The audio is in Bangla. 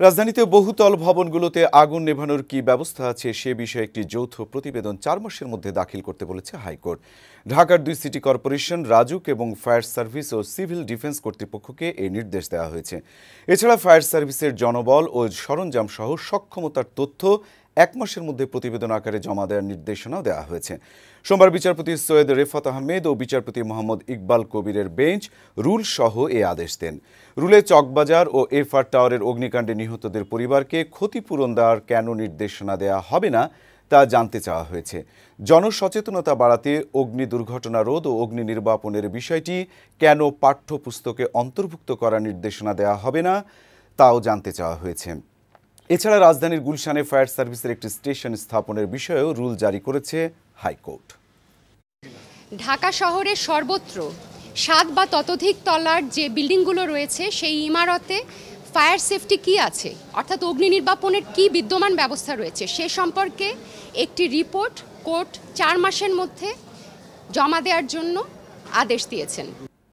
রাজধানীতে বহুতল ভবনগুলোতে আগুন নেভানোর কি ব্যবস্থা আছে সে বিষয়ে একটি যৌথ প্রতিবেদন চার মাসের মধ্যে দাখিল করতে বলেছে হাইকোর্ট। ঢাকার দুই সিটি কর্পোরেশন, রাজুক এবং ফায়ার সার্ভিস ও সিভিল ডিফেন্স কর্তৃপক্ষকে এই নির্দেশ দেওয়া হয়েছে। এছাড়া ফায়ার সার্ভিসের জনবল ও সরঞ্জাম সহ সক্ষমতার তথ্য এক মাসের মধ্যে প্রতিবেদন আকারে জমা দেওয়ার নির্দেশনাও দেওয়া হয়েছে। সোমবার বিচারপতি সৈয়দ রেফাত আহমেদ ও বিচারপতি মোহাম্মদ ইকবাল কবিরের বেঞ্চ রুল সহ এ আদেশ দেন। রুলে চকবাজার ও এফআর টাওয়ারের অগ্নিকাণ্ডে নিহতদের পরিবারকে ক্ষতিপূরণ দেওয়ার কেন নির্দেশনা দেওয়া হবে না, তা জানতে চাওয়া হয়েছে। জনসচেতনতা বাড়াতে অগ্নি দুর্ঘটনা রোধ ও অগ্নি নির্বাপনের বিষয়টি কেন পাঠ্যপুস্তকে অন্তর্ভুক্ত করার নির্দেশনা দেওয়া হবে না, তাও জানতে চাওয়া হয়েছে। এছাড়া রাজধানীর গুলশানে ফায়ার সার্ভিসের একটি স্টেশন স্থাপনের বিষয়েও রুল জারি করেছে হাইকোর্ট। ঢাকা শহরের সর্বত্র সাত বা ততোধিক তলার যে বিল্ডিংগুলো রয়েছে, সেই ইমারতে ফায়ার সেফটি কি আছে, অর্থাৎ অগ্নি নির্বাপনের কি বিদ্যমান ব্যবস্থা রয়েছে, সে সম্পর্কে একটি রিপোর্ট কোর্ট চার মাসের মধ্যে জমা দেওয়ার জন্য আদেশ দিয়েছেন।